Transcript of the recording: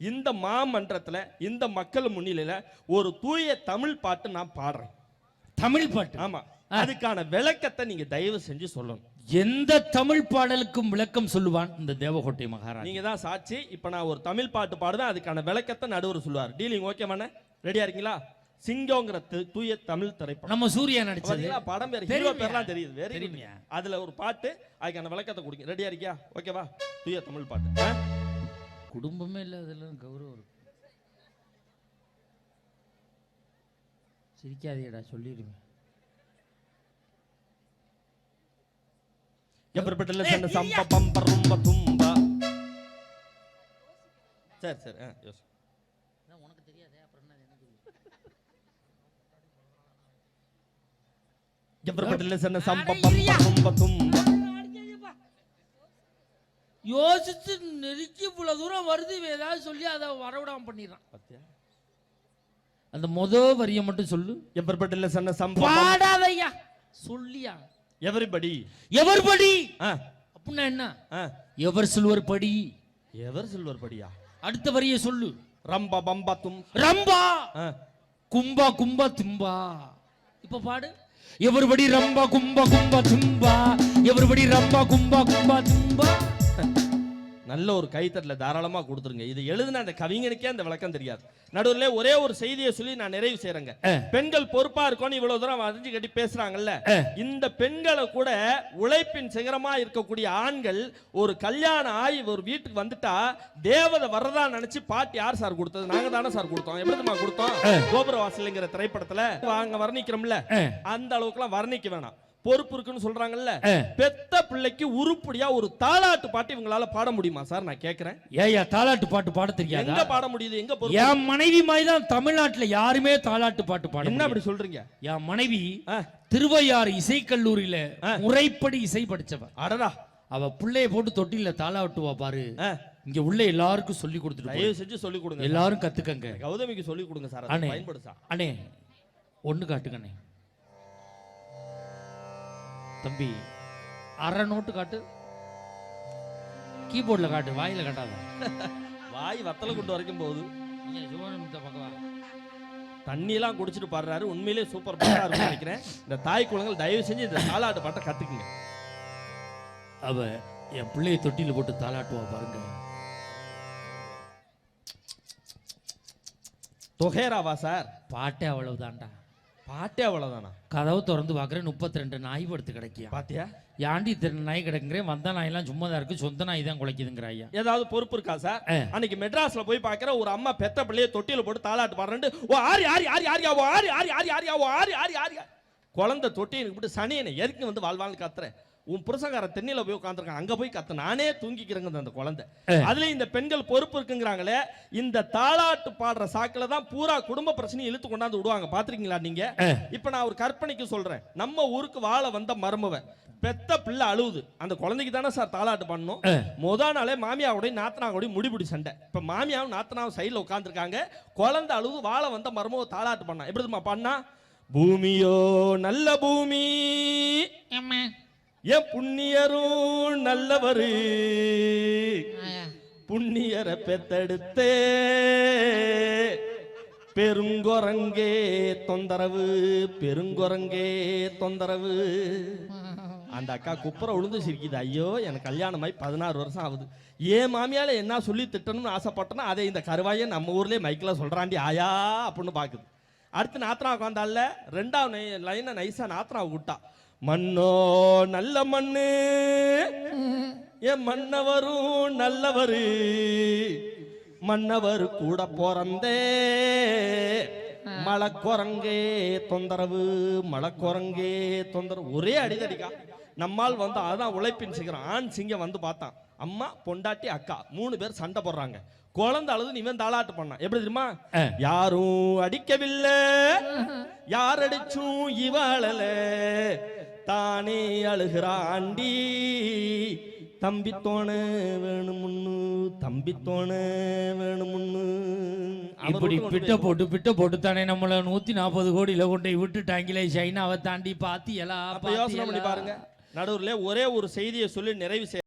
இந்த மாமன்றத்துல இந்த மக்கள் முன்னிலையில ஒரு தூய தமிழ் பாட்டு நான் பாடுறேன். தமிழ் பாட்டு? ஆமா. அதுக்கான விளக்கத்தை நீங்க தயவு செஞ்சு சொல்லணும். எந்த தமிழ் பாடலுக்கும் விளக்கம் சொல்லுவான் இந்த தேவகோட்டை மகாராஜா நீங்க தான் சாட்சி. இப்ப நான் ஒரு தமிழ் பாட்டு பாடுவேன் அதுக்கான விளக்கத்தை நடுவர் சொல்லுவார். டீலிங் ஓகே மண்ணே ரெடியா இருக்கீங்களா? சிங்கோங்கிற து- தூய தமிழ் திரைப்படம். நம்ம சூர்யா நடிச்சது. படம் பேர் ஹீரோ? பேர்லாம் தெரியுது வெரி? அதுல ஒரு பாட்டு அதுக்கான விளக்கத்தை கொடுங்க. ரெடியா இருக்கியா? ஓகேவா? தூய தமிழ் பாட்டு? குடும்பமே இல்ல அதெல்லாம் கௌரவம் இருக்கு. சிரிக்காதீடா சொல்லிடுவேன் எப்படிப்பட்ட சண்டை சம்ப பம்ப ரொம்ப தும்பா. சரி சரி ஆ யோசி. உனக்கு தெரியாதே அப்புறம் என்ன எனக்கு எப்படிப்பட்ட சண்டை சம்ப பம்ப ரொம்ப தும்பா. யோசிச்சு நெருக்கி இவ்வளவு தூரம் வருது ஏதாவது சொல்லி அதை வரவிடாம பண்ணிடுறான். பாத்தியா? அந்த முத வரியை மட்டும் சொல்லு. எப்படிப்பட்ட சண்டை சம்ப பாடாதையா சொல்லியா? எவரிபடி? எவர் படி ஆ. அப்படின்னா என்ன? எவர் சில்வர் படி எவர் சில்வர் படியா அடுத்த வரியை சொல்லு. ரம்ப பம்ப தும். ரம்பா. கும்பா கும்பா திம்பா. இப்ப பாடு. எவருபடி ரம்பா கும்பா கும்பா திம்பா? எவருபடி ரம்பா கும்பா கும்பா திம்பா? நல்ல ஒரு கைத்தட்டல தாராளமா கொடுத்துருங்க. இது எழுதின அந்த கவிஞனுக்கே அந்த விளக்கம் தெரியாது. நடுவுல ஒரே ஒரு செய்தியை சொல்லி நான் நிறைவு செய்யறேங்க. பெண்கள் பொறுப்பா இருக்கணும் இவ்வளவு தூரம் வரைஞ்சு கட்டி பேசுறாங்கல்ல. இந்த பெண்களை கூட உழைப்பின் சிகரமா இருக்கக்கூடிய ஆண்கள் ஒரு கல்யாணம் ஆகி ஒரு வீட்டுக்கு வந்துட்டா தேவதை வர்றதா நினைச்சு பாட்டு யார் சார் கொடுத்தது? நாங்க தானே சார் கொடுத்தோம். எப்படிமா கொடுத்தோம்? கோபுர வாசல்ங்கிற திரைப்படத்துல. வாங்க வர்ணிக்கிறோம்ல. அந்த அளவுக்குலாம் வர்ணிக்க வேணாம். பொறுப்பு இருக்குன்னு சொல்றாங்கல்ல. பெத்த பிள்ளைக்கு உருப்படியா ஒரு தாலாட்டு பாட்டு இவங்களால பாட முடியுமா சார்? நான் கேக்குறேன். ஏயா தாலாட்டு பாட்டு பாட தெரியாதா? எங்க பாட முடியுது? எங்க என் மனைவி மாதிரி தான் தமிழ்நாட்டுல யாருமே தாலாட்டு பாட்டு பாட என்ன. அப்படி சொல்றீங்க? என் மனைவி திருவையாறு இசைக்கல்லூரியில. முறைப்படி இசை படிச்சவ. அடடா. அவ பிள்ளைய போட்டு தொட்டில தாளாட்டுவா பாரு. இங்க உள்ள எல்லாருக்கும் சொல்லி கொடுத்துட்டு. தயவு செஞ்சு சொல்லி கொடுங்க எல்லாரும் கத்துக்கங்க. கௌதமிக்கு சொல்லி கொடுங்க சார் அண்ணே. அதை பயன்படு சார். அண்ணே ஒண்ணு காட்டுங்கண்ணே தம்பி அரை நோட்டு காட்டு. கீபோர்ட்ல காட்டு வாயில காட்டாத. வாய் வத்தல கொண்டு வரைக்கும் போகுது நீங்க சிவகாமித்த பக்கவா தண்ணி எல்லாம் குடிச்சிட்டு பாடுறாரு. உண்மையிலேயே சூப்பர் பாட்டா இருக்கும்னு நினைக்கிறேன். இந்த தாய் குழந்தைகள் தயவு செஞ்சு இந்த தாலாட்டு பாட்டை கத்துக்குங்க. அவ என் பிள்ளைய தொட்டில போட்டு தாளாட்டுவா பாருங்க. தொகைராவா சார். பாட்டே அவ்வளவுதான்டா. பாட்டே அவ்வளவுதானா கதவு திறந்து பார்க்குறேன் முப்பத்தி ரெண்டு நாய் படுத்து கிடைக்கியா பாத்தியா யாண்டி திரு நாய் கிடக்குறேன் வந்த நாயெல்லாம் சும்மா தான் இருக்கு சொந்த நாய் தான் குலைக்குதுங்கிற ஐயா ஏதாவது பொறுப்பு இருக்கா சார். அன்னைக்கு மெட்ராஸ்ல போய் பார்க்கிற ஒரு அம்மா பெத்த பிள்ளைய தொட்டில போட்டு தாளாட்டு பாடுறேன் ஓ ஆரி ஆரி ஆரி ஆரியா ஓ ஆரி ஆரி ஆரி ஆரியா ஓ ஆரி ஆரி ஆரியா குழந்தை தொட்டி எனக்கு விட்டு சனியனை எதுக்கு வந்து வாழ்வாள்னு கத்துறேன் உன் புருஷங்கார தென்னில போய் உட்காந்துருக்கான் அங்க போய் கத்து. நானே தூங்கிக்கிறேங்க அந்த குழந்தை. அதுல இந்த பெண்கள் பொறுப்பு இருக்குங்கிறாங்களே இந்த தாளாட்டு பாடுற சாக்குல தான் பூரா குடும்ப பிரச்சனையும் இழுத்து கொண்டாந்து விடுவாங்க. பாத்திருக்கீங்களா நீங்க. இப்ப நான் ஒரு கற்பனைக்கு சொல்றேன். நம்ம ஊருக்கு வாழ வந்த மருமவ பெத்த பிள்ளை அழுவுது. அந்த குழந்தைக்கு தானே சார் தாளாட்டு பண்ணணும்? ஆ. முத நாளே மாமியாவோடய நாத்தனாவோடய முடிபிடி சண்டை. இப்ப மாமியாவும் நாத்தனாவும் சைடுல உட்காந்துருக்காங்க குழந்தை அழுது வாழ வந்த மருமவ தாளாட்டு பண்ணா. எப்படி தெரியுமா பண்ணா? பூமியோ நல்ல பூமி. என் புண்ணியரும் நல்லவரு. புண்ணியரை பெத்தெடுத்தே. பெருங்கொரங்கே தொந்தரவு பெருங்கொரங்கே தொந்தரவு. அந்த அக்கா குப்புற உளுந்து சிரிக்குது. ஐயோ எனக்கு கல்யாணமாய் பதினாறு வருஷம் ஆகுது. ஏன் மாமியால என்ன சொல்லி திட்டணும்னு ஆசைப்பட்டனா அதை இந்த கருவாயை நம்ம ஊர்லயே மைக்கில் சொல்றாண்டி ஆயா அப்படின்னு பாக்குது. அடுத்து நாத்தனா உட்காந்தால ரெண்டாவது லைனை நைஸா நாத்தனா விட்டா மண்ணோ நல்ல மண்ணு. என் மன்னவரும் நல்லவரு. மன்னவர் கூட பிறந்தே. மலக்குரங்கே தொந்தரவு மலக்குரங்கே தொந்தரவு. ஒரே அடிதடிக்கா. நம்மால் வந்து அதான் உழைப்பின் சிகரம். ஆண் சிங்கம் வந்து பார்த்தான். அம்மா பொண்டாட்டி அக்கா மூணு பேர் சண்டை போடுறாங்க. குழந்தை அழுது இவன் தாளாட்டு பண்ணான். எப்படி தெரியுமா. யாரும் அடிக்கவில்லை. யார் அடிச்சும் இவாளல தானே அழுகிறாண்டி. தம்பி தோண வேணுமுன்னு தம்பி தோண வேணுமுன்னு இப்படி பிட்ட போட்டு பிட்ட போட்டு தானே நம்மள நூத்தி நாற்பது கோடியில கொண்டு விட்டுட்டாங்களே. சைனாவை தாண்டி பாத்தி எல்லாம் யோசனை பண்ணி பாருங்க. நடுவுல ஒரே ஒரு செய்தியை சொல்லி நிறைவு செய்ய